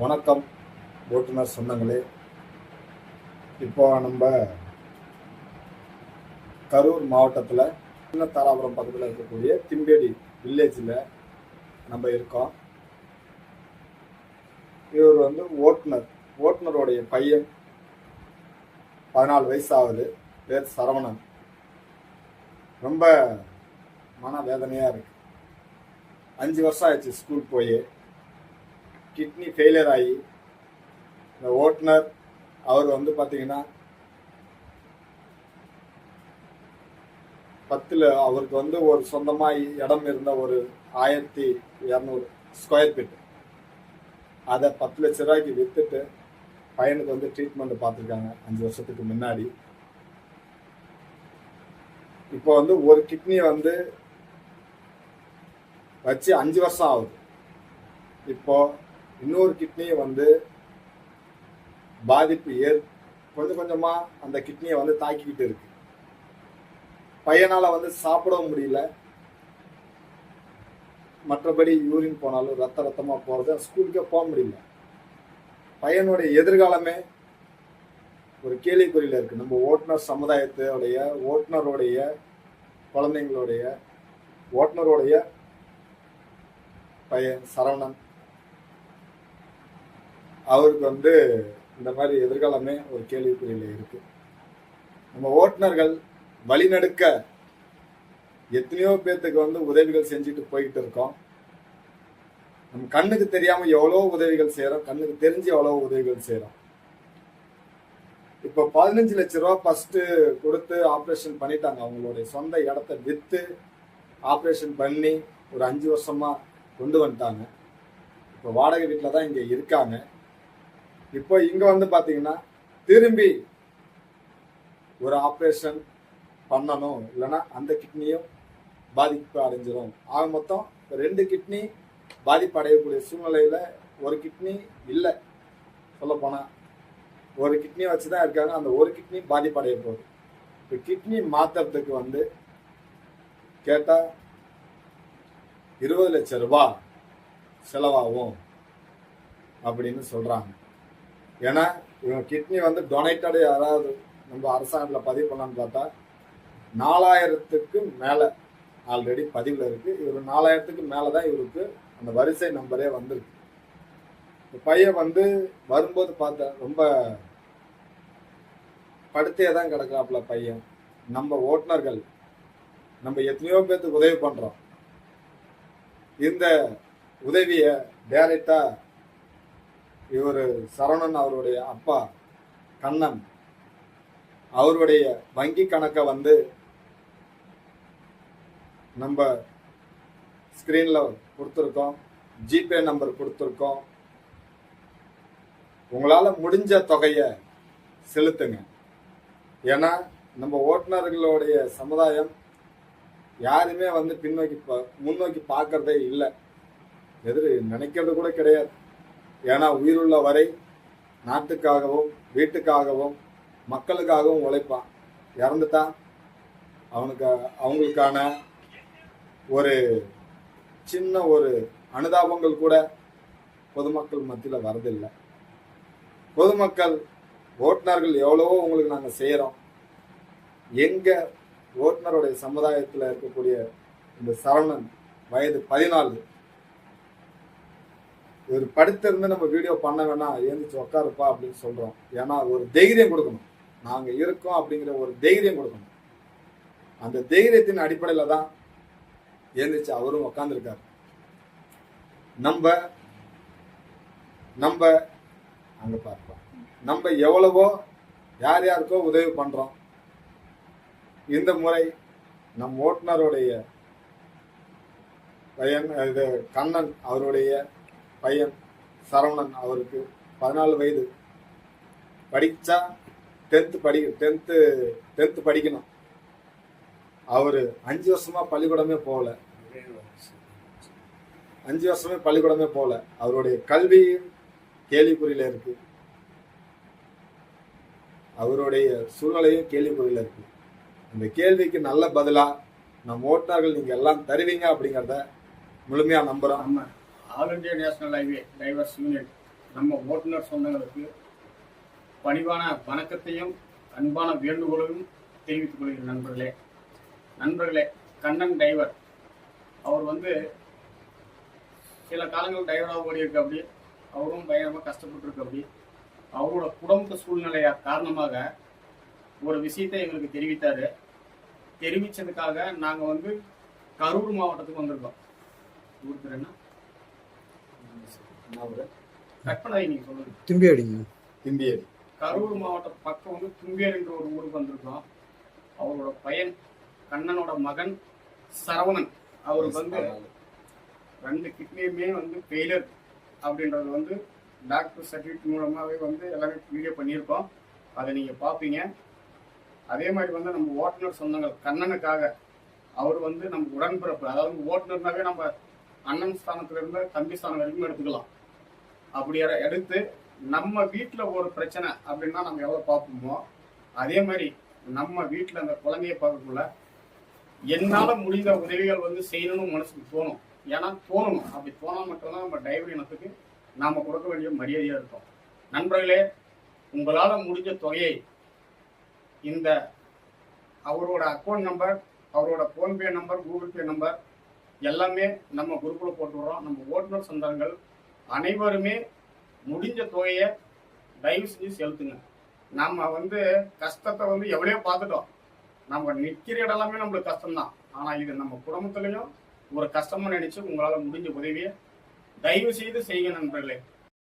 வணக்கம் ஓட்டுநர் சொந்தங்களே. இப்போ நம்ம கரூர் மாவட்டத்தில் சின்ன தாராபுரம் பக்கத்தில் இருக்கக்கூடிய திம்பேடி வில்லேஜில் நம்ம இருக்கோம். இவர் வந்து ஓட்டுநர் ஓட்டுநருடைய பையன். பதினாலு வயசு ஆகுது பேர் சரவணன். ரொம்ப மன வேதனையாக இருக்கு. அஞ்சு வருஷம் ஆயிடுச்சு ஸ்கூல் போய். கிட்னி ஃபெயிலியர் ஆகி இந்த ஓட்டுநர் அவர் வந்து பார்த்தீங்கன்னா பத்தில் அவருக்கு வந்து ஒரு சொந்தமாக இடம் இருந்த ஒரு ஆயிரத்தி இரநூறு ஸ்கொயர் ஃபீட் அதை பத்து லட்ச ரூபாய்க்கு விற்றுட்டு பையனுக்கு வந்து ட்ரீட்மெண்ட் பார்த்துருக்காங்க அஞ்சு வருஷத்துக்கு முன்னாடி. இப்போ வந்து ஒரு கிட்னி வந்து வச்சு அஞ்சு வருஷம் ஆகுது. இப்போ இன்னொரு கிட்னியை வந்து பாதிப்பு ஏற் கொஞ்சம் கொஞ்சமாக அந்த கிட்னியை வந்து தாக்கிக்கிட்டு இருக்கு. பையனால் வந்து சாப்பிடவும் முடியல. மற்றபடி யூரின் போனாலும் ரத்த ரத்தமாக போகிறது ஸ்கூலுக்கே போக முடியல. பையனுடைய எதிர்காலமே ஒரு கேள்விக்குறியில் இருக்குது நம்ம ஓட்டுநர் சமுதாயத்தோடைய ஓட்டுநருடைய குழந்தைங்களுடைய ஓட்டுநருடைய பையன் சரவணன் அவருக்கு வந்து இந்த மாதிரி எதிர்காலமே ஒரு கேள்விக்குறியில் இருக்கு. நம்ம ஓட்டுநர்கள் வழிநடுக்க எத்தனையோ பேர்த்துக்கு வந்து உதவிகள் செஞ்சுட்டு போய்கிட்டு இருக்கோம். நம்ம கண்ணுக்கு தெரியாம எவ்வளோ உதவிகள் செய்கிறோம் கண்ணுக்கு தெரிஞ்சு எவ்வளோ உதவிகள் செய்கிறோம் இப்போ பதினஞ்சு லட்ச ரூபா ஃபஸ்ட்டு கொடுத்து ஆப்ரேஷன் பண்ணிட்டாங்க. அவங்களுடைய சொந்த இடத்த விற்று ஆப்ரேஷன் பண்ணி ஒரு அஞ்சு வருஷமா கொண்டு வந்துட்டாங்க. இப்போ வாடகை வீட்டில் தான் இங்கே இருக்காங்க. இப்போ இங்கே வந்து பார்த்தீங்கன்னா திரும்பி ஒரு ஆப்ரேஷன் பண்ணணும். இல்லைன்னா அந்த கிட்னியும் பாதிப்பு அடைஞ்சிடும் ஆக மொத்தம் ரெண்டு கிட்னி பாதிப்பு அடையக்கூடிய சூழ்நிலையில் ஒரு கிட்னி இல்லை. சொல்ல ஒரு கிட்னி வச்சு தான் இருக்காங்க. அந்த ஒரு கிட்னி பாதிப்பு அடைய போகுது. இப்போ கிட்னி மாத்துறதுக்கு வந்து கேட்டால் இருபது லட்சம் ரூபா செலவாகும் அப்படின்னு சொல்றாங்க. ஏன்னா இவங்க கிட்னி வந்து டொனேட்டடு யாராவது நம்ம அரசாங்கத்தில் பதிவு பண்ணலான்னு பார்த்தா நாலாயிரத்துக்கு மேலே ஆல்ரெடி பதிவில் இருக்குது இவர் நாலாயிரத்துக்கு மேலே தான் இவருக்கு அந்த வரிசை நம்பரே வந்திருக்கு. இந்த பையன் வந்து வரும்போது பார்த்தேன் ரொம்ப படுத்தே தான் கிடக்குறாப்புல பையன். நம்ம ஓட்டுநர்கள் நம்ம எத்தனையோ பேர்த்துக்கு உதவி பண்ணுறோம் இந்த உதவியை டேரெக்டாக இவர் சரவணன் அவருடைய அப்பா கண்ணன். அவருடைய வங்கி கணக்கை வந்து நம்ம ஸ்க்ரீனில் கொடுத்துருக்கோம். ஜிபே நம்பர் கொடுத்துருக்கோம். உங்களால் முடிஞ்ச தொகையை செலுத்துங்க. ஏன்னா நம்ம ஓட்டுநர்களுடைய சமுதாயம் யாருமே வந்து பின்னோக்கி பா- முன்னோக்கி பார்க்கறதே இல்லை. எதிர் நினைக்கிறது கூட கிடையாது. ஏன்னா உயிருள்ள வரை நாட்டுக்காகவும் வீட்டுக்காகவும் மக்களுக்காகவும் உழைப்பான். இறந்துட்டான். அவனுக்கு அவங்களுக்கான ஒரு சின்ன ஒரு அனுதாபங்கள் கூட பொதுமக்கள் மத்தியில் வரதில்லை. பொதுமக்கள் ஓட்டுநர்கள் எவ்வளவோ உங்களுக்கு நாங்கள் செய்கிறோம் எங்கள் ஓட்டுநருடைய சமுதாயத்தில் இருக்கக்கூடிய இந்த சரவணன் வயது பதினாலு இவர் படுத்திருந்து நம்ம வீடியோ பண்ண வேணாம் எழுந்திரிச்சு உட்காருப்பா அப்படின்னு சொல்றோம். ஏன்னா ஒரு தைரியம் கொடுக்கணும். நாங்க இருக்கோம் அப்படிங்கிற ஒரு தைரியம் கொடுக்கணும். அந்த தைரியத்தின் அடிப்படையில தான் எழுந்திரிச்சு அவரும் உட்காந்துருக்காரு நம்ம நம்ம அங்க பார்ப்போம் நம்ம எவ்வளவோ யார் யாருக்கோ உதவி பண்றோம். இந்த முறை நம் ஓட்டுநருடைய பையன் இது கண்ணன் அவருடைய பையன் சரவணன் அவருக்கு பதினாலு வயது. படிச்சா டென்த்து படி டென்த்து டென்த்து படிக்கணும். அவர் அஞ்சு வருஷமா பள்ளிக்கூடமே போகல. அஞ்சு வருஷமே பள்ளிக்கூடமே போகல. அவருடைய கல்வியும் கேள்விக்குறியில இருக்கு. அவருடைய சூழ்நிலையும் கேள்விக்குறியில இருக்கு. இந்த கேள்விக்கு நல்ல பதிலா நம் ஓட்டுநர்கள் நீங்க எல்லாம் தருவீங்க அப்படிங்கிறத முழுமையா நம்புறோம். நம்ம all India national highway drivers union நம்ம ஓட்டுநர் சொந்தங்களுக்கு பணிவான வணக்கத்தையும் அன்பான வேண்டுகோளையும் தெரிவித்துக் கொள்கிறேன் நண்பர்களே. நண்பர்களே கண்ணன் டிரைவர் அவர் வந்து சில காலங்கள் டிரைவராக ஓடி இருக்கு அப்படி. அவரும் பயங்கரமாக கஷ்டப்பட்டுருக்க அப்படி. அவரோட குடும்ப சூழ்நிலையா காரணமாக ஒரு விஷயத்தை எங்களுக்கு தெரிவித்தார். தெரிவித்ததுக்காக நாங்கள் வந்து கரூர் மாவட்டத்துக்கு வந்திருக்கோம். ஊர் பேர் என்ன? அடிங்க திண்டியடி கரூர் மாவட்ட பக்கம் வந்து தும்பியர் என்ற ஒரு ஊருக்கு வந்திருக்கோம் அவரோட பையன் கண்ணனோட மகன் சரவணன். அவருக்கு வந்து ரெண்டு கிட்னியுமே வந்து ஃபெயிலியர் அப்படின்றது வந்து டாக்டர் சர்டிஃபிகேட் மூலமாகவே வந்து எல்லாமே வீடியோ பண்ணியிருக்கோம். அதை நீங்கள் பார்ப்பீங்க. அதே மாதிரி வந்து நம்ம ஓட்டுநர் சொந்தங்கள் கண்ணனுக்காக அவர் வந்து நம்ம உடன்பிறப்பு அதாவது ஓட்டுநர்னாவே நம்ம அண்ணன் ஸ்தானத்துலேருந்து தம்பி ஸ்தானம் வரைக்கும் எடுத்துக்கலாம். அப்படி எடுத்து நம்ம வீட்டில் ஒரு பிரச்சனை அப்படின்னா நம்ம எவ்வளோ பார்ப்போமோ? அதே மாதிரி நம்ம வீட்டில் அந்த குழந்தைய பார்க்கக்குள்ள என்னால் முடிந்த உதவிகள் வந்து செய்யணும்னு மனசுக்கு தோணும். ஏன்னா தோணணும். அப்படி தோணால் மட்டும்தான் நம்ம டைவரி இனத்துக்கு நாம் கொடுக்க வேண்டிய மரியாதையாக இருக்கும். நண்பர்களே உங்களால் முடிஞ்ச தொகையை இந்த அவரோட அக்கௌண்ட் நம்பர் அவரோட PhonePe number Google Pay number எல்லாமே நம்ம குரூப்பில் போட்டுவிடுறோம். நம்ம ஓட்டுநர் சொந்தங்கள் அனைவருமே முடிஞ்ச தொகையை தயவு செஞ்சு செலுத்துங்க. நம்ம வந்து கஷ்டத்தை வந்து எவ்வளோ பார்த்துட்டோம். நம்ம நிற்கிற இடம்லாமே நம்மளுக்கு கஷ்டம்தான். ஆனால் இது நம்ம குடும்பத்துலேயும் ஒரு கஷ்டமாக நினச்சி உங்களால் முடிஞ்ச உதவியை தயவு செய்து செய்யுங்க நண்பர்களே.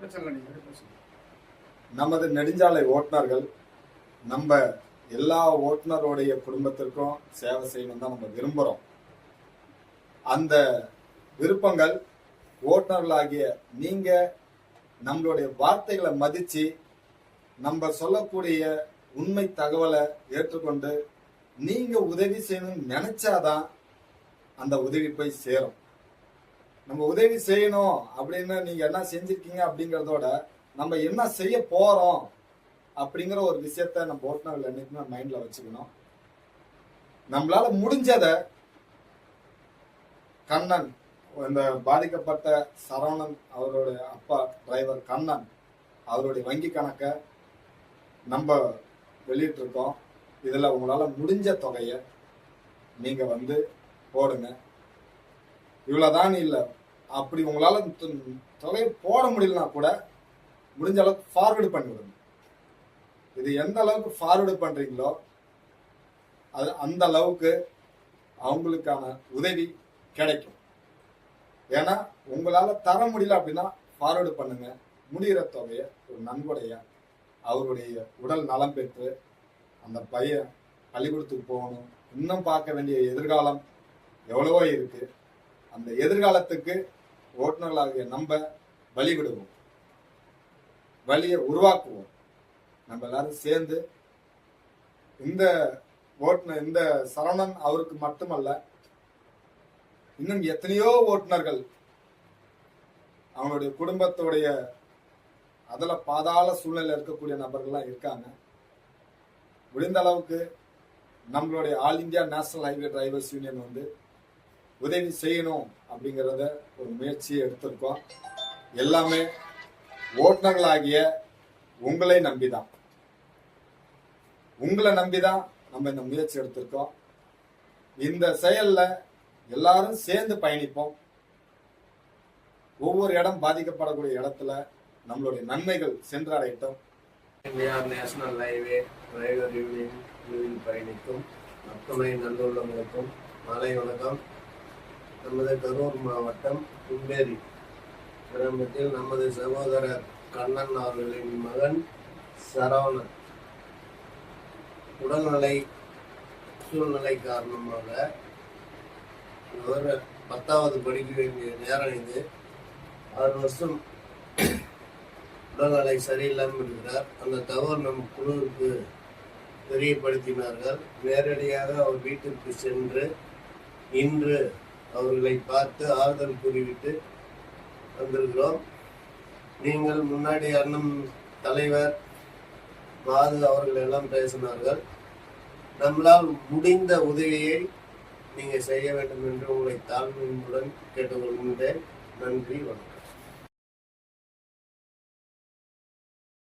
பிரச்சனை இல்லை, நமது நெடுஞ்சாலை ஓட்டுநர்கள் நம்ம எல்லா ஓட்டுநருடைய குடும்பத்திற்கும் சேவை செய்யணும் தான் நம்ம விரும்புகிறோம் அந்த விருப்பங்கள் ஓட்டுநர்களாகிய நீங்க நம்மளுடைய வார்த்தைகளை மதிச்சு நம்ம சொல்லக்கூடிய உண்மை தகவலை ஏற்றுக்கொண்டு நீங்க உதவி செய்யணும்னு நினைச்சாதான் அந்த உதவி போய் சேரும். நம்ம உதவி செய்யணும் அப்படின்னு நீங்க என்ன செஞ்சிருக்கீங்க அப்படிங்கறதோட நம்ம என்ன செய்ய போறோம் அப்படிங்கிற ஒரு விஷயத்த நம்ம ஓட்டுநர்கள் என்னைக்குமே மைண்ட்ல வச்சுக்கணும். நம்மளால முடிஞ்சதை கண்ணன் இந்த பாதிக்கப்பட்ட சரவணன் அவருடைய அப்பா டிரைவர் கண்ணன் அவருடைய வங்கி கணக்கை நம்ம வெளியிட்டிருக்கோம். இதில் உங்களால் முடிஞ்ச தொகையை நீங்கள் வந்து போடுங்க. இவ்வளோதான் இல்லை. அப்படி உங்களால் தொகையை போட முடியலனா கூட முடிஞ்ச அளவுக்கு ஃபார்வேர்டு பண்ணி விடுங்க இது எந்த அளவுக்கு ஃபார்வேர்டு பண்ணுறீங்களோ அது அந்த அளவுக்கு அவங்களுக்கான உதவி கிடைக்கும். ஏன்னா உங்களால தர முடியல அப்படின்னா ஃபார்வேர்டு பண்ணுங்க. முடிகிற தொகையை ஒரு நன்கொடையா அவருடைய உடல் நலம் பெற்று அந்த பையன் பள்ளிக்கூடத்துக்கு போகணும். இன்னும் பார்க்க வேண்டிய எதிர்காலம் எவ்வளவோ இருக்கு. அந்த எதிர்காலத்துக்கு ஓட்டுநர்களாகிய நம்ம வழி விடுவோம். வழியை உருவாக்குவோம். நம்ம எல்லாரும் சேர்ந்து இந்த ஓட்டுநர் இந்த சரவணன் அவருக்கு மட்டுமல்ல இன்னும் எத்தனையோ ஓட்டுநர்கள் அவங்களுடைய குடும்பத்துடைய அதில் பாதாள சூழ்நிலை இருக்கக்கூடிய நபர்கள்லாம் இருக்காங்க. முடிந்த அளவுக்கு நம்மளுடைய all India national highway drivers union வந்து உதவி செய்யணும் அப்படிங்கிறத ஒரு முயற்சியை எடுத்திருக்கோம். எல்லாமே ஓட்டுநர்களாகிய உங்களை நம்பிதான். உங்களை நம்பிதான் நம்ம இந்த முயற்சி எடுத்திருக்கோம். இந்த செயலில் எல்லாரும் சேர்ந்து பயணிப்போம். ஒவ்வொரு இடம் பாதிக்கப்படக்கூடிய இடத்துல நம்மளுடைய நன்மைகள் சென்றடையட்டும். India national highway driver union குழுவில் பயணிக்கும். அத்துணை நல்லுள்ளங்களுக்கும் மாலை வணக்கம். நமது கரூர் மாவட்டம் கும்பேரி கிராமத்தில் நமது சகோதரர் கண்ணன் அவர்களின் மகன் சரவணன். உடல்நிலை சூழ்நிலை காரணமாக முதல்ல பத்தாவது படிக்க வேண்டிய நேரம் இது. ஆறு வருஷம் உடல்நிலை சரியில்லாமல் இருக்கிறார். அந்த தகவல் நம் குழுவுக்கு தெரியப்படுத்தினார்கள். நேரடியாக அவர் வீட்டிற்கு சென்று இன்று அவர்களை பார்த்து ஆறுதல் கூறிவிட்டு வந்திருக்கிறோம். நீங்கள் முன்னாடி அண்ணன் தலைவர் மாது அவர்கள் எல்லாம் பேசினார்கள். நம்மளால் முடிந்த உதவியை நீங்கள் செய்ய வேண்டும் என்று உங்களை தாழ்மையுடன் கேட்டுக்கொள்கின்றேன். நன்றி வணக்கம்.